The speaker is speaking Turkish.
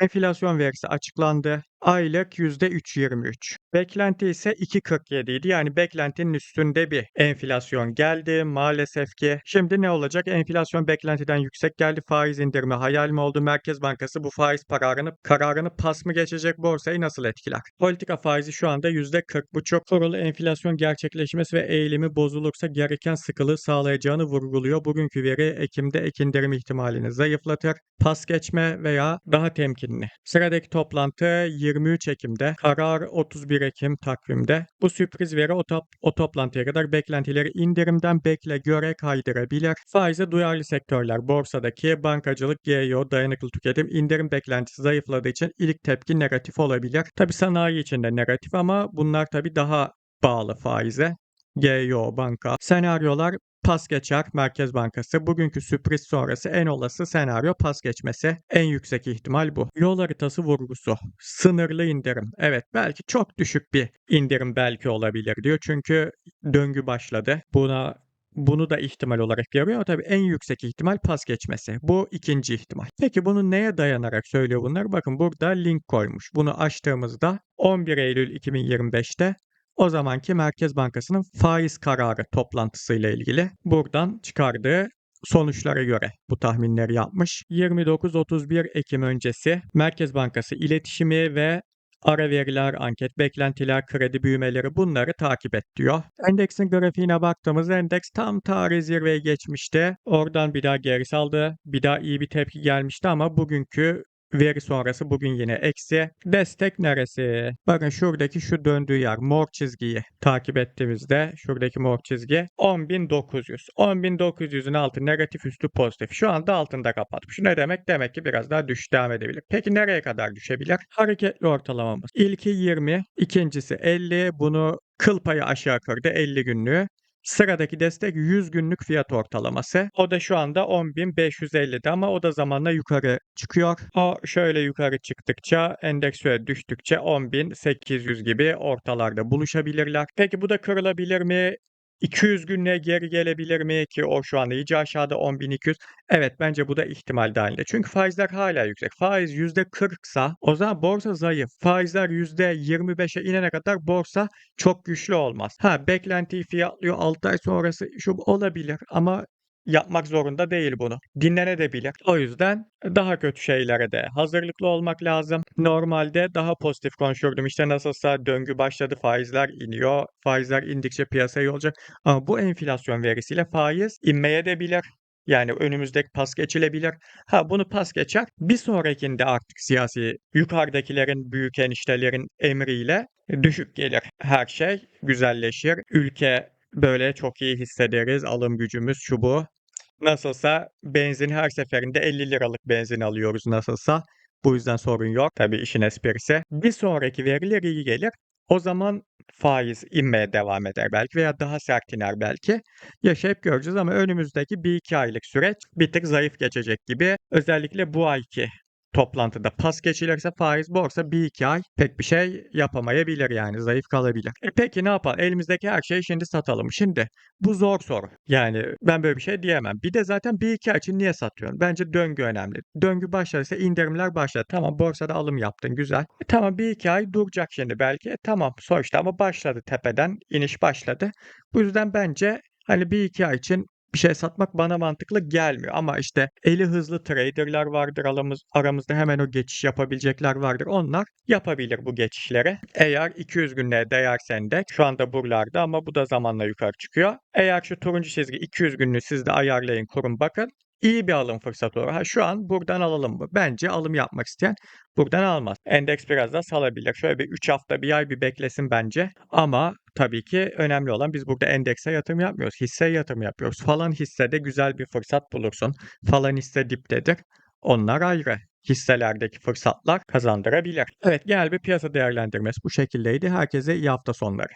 Enflasyon verisi açıklandı. Aylık %3.23. Beklenti ise 2.47 idi. Yani beklentinin üstünde bir enflasyon geldi maalesef ki. Şimdi ne olacak? Enflasyon beklentiden yüksek geldi. Faiz indirimi hayal mi oldu? Merkez Bankası bu faiz kararını kararını pas mı geçecek? Borsayı nasıl etkiler? Politika faizi şu anda %40.5. Kurulu enflasyon gerçekleşmesi ve eğilimi bozulursa gereken sıkılığı sağlayacağını vurguluyor. Bugünkü veri Ekim'de ek indirim ihtimalini zayıflatır. Pas geçme veya daha temkinli. Sıradaki toplantı 23 Ekim'de, karar 31 Ekim takvimde. Bu sürpriz veri o, top, o toplantıya kadar beklentileri indirimden bekle göre kaydırabilir. Faize duyarlı sektörler borsadaki bankacılık, GEO, dayanıklı tüketim indirim beklentisi zayıfladığı için ilk tepki negatif olabilir. Tabi sanayi için de negatif ama bunlar tabi daha bağlı faize. GEO banka. Senaryolar pas geçer Merkez Bankası. Bugünkü sürpriz sonrası en olası senaryo pas geçmesi. En yüksek ihtimal bu. Yol haritası vurgusu. Sınırlı indirim. Evet belki çok düşük bir indirim belki olabilir diyor. Çünkü döngü başladı. Buna bunu da ihtimal olarak görüyor tabii en yüksek ihtimal pas geçmesi. Bu ikinci ihtimal. Peki bunu neye dayanarak söylüyor bunlar? Bakın burada link koymuş. Bunu açtığımızda 11 Eylül 2025'te o zamanki Merkez Bankası'nın faiz kararı toplantısıyla ilgili buradan çıkardığı sonuçlara göre bu tahminleri yapmış. 29-31 Ekim öncesi Merkez Bankası iletişimi ve ara veriler, anket beklentiler, kredi büyümeleri bunları takip et diyor. Endeksin grafiğine baktığımızda endeks tam tarih zirveye geçmişti. Oradan bir daha geri saldı. Bir daha iyi bir tepki gelmişti ama bugünkü Veri sonrası bugün yine eksi. Destek neresi? Bakın şuradaki şu döndüğü yer mor çizgiyi takip ettiğimizde şuradaki mor çizgi 10.900. 10.900'ün altı negatif üstü pozitif. Şu anda altında kapatmış. Ne demek? Demek ki biraz daha düş devam edebilir. Peki nereye kadar düşebilir? Hareketli ortalamamız. İlki 20, ikincisi 50. Bunu kıl payı aşağı kırdı 50 günlüğü. Sıradaki destek 100 günlük fiyat ortalaması. O da şu anda 10.550'de ama o da zamanla yukarı çıkıyor. O şöyle yukarı çıktıkça endeks şöyle düştükçe 10.800 gibi ortalarda buluşabilirler. Peki bu da kırılabilir mi? 200 günlüğe geri gelebilir mi ki o şu anda iyice aşağıda 10.200. Evet bence bu da ihtimal dahilinde. Çünkü faizler hala yüksek. Faiz %40 sa o zaman borsa zayıf. Faizler %25'e inene kadar borsa çok güçlü olmaz. Ha beklentiyi fiyatlıyor 6 ay sonrası şu olabilir ama yapmak zorunda değil bunu. Dinlenebilir. O yüzden daha kötü şeylere de hazırlıklı olmak lazım. Normalde daha pozitif konuşurdum. İşte nasılsa döngü başladı, faizler iniyor. Faizler indikçe piyasa iyi olacak. Ama bu enflasyon verisiyle faiz inmeye de bilir. Yani önümüzdeki pas geçilebilir. Ha bunu pas geçer. Bir sonrakinde artık siyasi yukarıdakilerin, büyük eniştelerin emriyle düşük gelir. Her şey güzelleşir. Ülke böyle çok iyi hissederiz. Alım gücümüz şu bu. Nasılsa benzin her seferinde 50 liralık benzin alıyoruz nasılsa. Bu yüzden sorun yok. Tabii işin esprisi. Bir sonraki veriler iyi gelir. O zaman faiz inmeye devam eder belki veya daha sert iner belki. Yaşayıp göreceğiz ama önümüzdeki bir iki aylık süreç bir tık zayıf geçecek gibi. Özellikle bu ayki toplantıda pas geçilirse faiz borsa bir iki ay pek bir şey yapamayabilir yani zayıf kalabilir. E peki ne yapalım? Elimizdeki her şeyi şimdi satalım. Şimdi bu zor soru. Yani ben böyle bir şey diyemem. Bir de zaten bir iki ay için niye satıyorsun? Bence döngü önemli. Döngü başlarsa indirimler başladı. Tamam borsada alım yaptın güzel. E tamam bir iki ay duracak şimdi belki. E tamam sonuçta ama başladı tepeden iniş başladı. Bu yüzden bence hani bir iki ay için bir şey satmak bana mantıklı gelmiyor. Ama işte eli hızlı traderlar vardır aramız, aramızda hemen o geçiş yapabilecekler vardır. Onlar yapabilir bu geçişleri. Eğer 200 günlüğe değerse endek şu anda buralarda ama bu da zamanla yukarı çıkıyor. Eğer şu turuncu çizgi 200 günlüğü siz de ayarlayın kurun bakın. İyi bir alım fırsatı olur. Ha, şu an buradan alalım mı? Bence alım yapmak isteyen buradan almaz. Endeks biraz daha salabilir. Şöyle bir 3 hafta bir ay bir beklesin bence. Ama tabii ki önemli olan biz burada endekse yatırım yapmıyoruz. Hisseye yatırım yapıyoruz. Falan hissede güzel bir fırsat bulursun. Falan hisse diptedir. Onlar ayrı. Hisselerdeki fırsatlar kazandırabilir. Evet genel bir piyasa değerlendirmesi bu şekildeydi. Herkese iyi hafta sonları.